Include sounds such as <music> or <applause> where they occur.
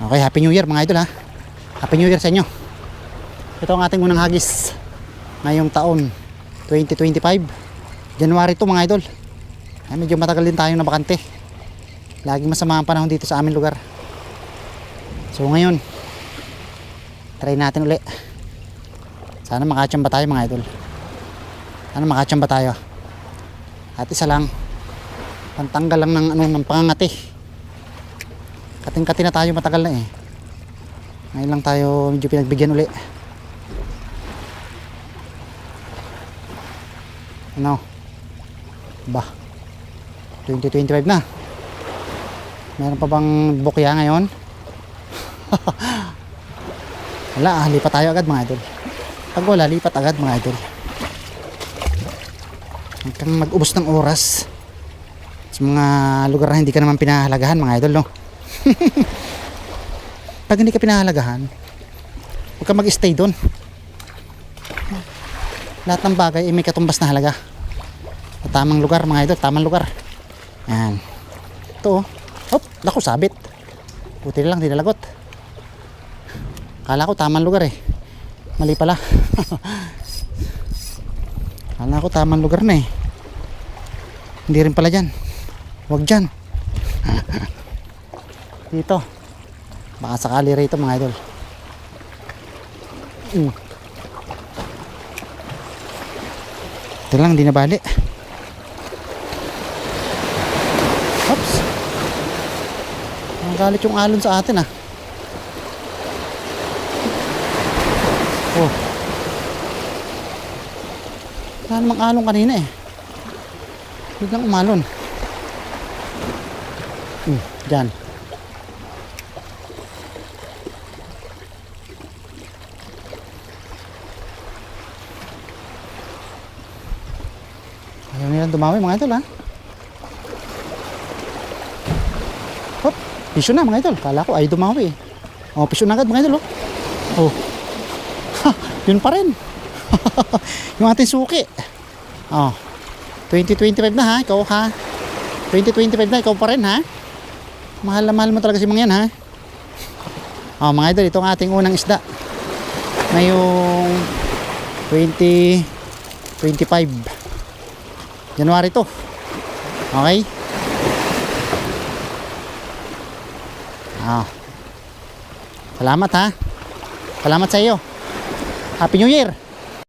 Okay, Happy New Year mga idol ha. Happy New Year sa inyo. Ito ang ating unang hagis ngayong taon 2025. January 2 mga idol. Ay, medyo matagal din tayong nabakante. Laging masama ang panahon dito sa aming lugar. So ngayon, try natin uli. Sana makachamba tayo mga idol. Sana makachamba tayo. At isa lang, pantanggal lang ng ano ng pangangati. Kating-kati na tayo matagal na eh. Ngayon lang tayo medyo pinagbigyan uli. Ano? Ba? 2025 na. Meron pa bang bukya ngayon? <laughs> wala, ah, lipat tayo agad mga idol. Pag wala, lipat agad mga idol. Huwag kang mag-ubos ng oras sa mga lugar na hindi ka naman pinahalagahan mga idol, no? <laughs> Pag hindi ka pinahalagahan, huwag ka mag-stay doon. Lahat ng bagay ay may katumbas na halaga. Sa tamang lugar mga idol, tamang lugar. Yan. Ito oh. Hop, naku, sabit. Buti lang, di nalagot. Kala ko tamang lugar eh. Mali pala. <laughs> Kala ko tamang lugar na eh. Hindi rin pala dyan. Huwag dyan. <laughs> Dito. Baka sakali rito mga idol. Mm. Ito lang, di nabali. Oops. Ang galit yung alon sa atin ah. Oh. Wala namang alon kanina eh. Biglang umalon. Hmm, dyan. Ayaw nilang dumawi mga idol ha. Hop, pisyo na mga idol. Kala ko ay dumawi eh. Oh, pisyo na agad mga idol oh. Oh. <laughs> Ha, yun pa rin. <laughs> yung ating suki. Oh. 2025 na ha, ikaw ha. 2025 na, ikaw pa rin ha. Mahal na mahal mo talaga si mga yan ha. Oh, mga idol, ito ang ating unang isda. Ngayong 2025. January to. Okay? Ah. Salamat ha. Salamat sa iyo. Happy New Year.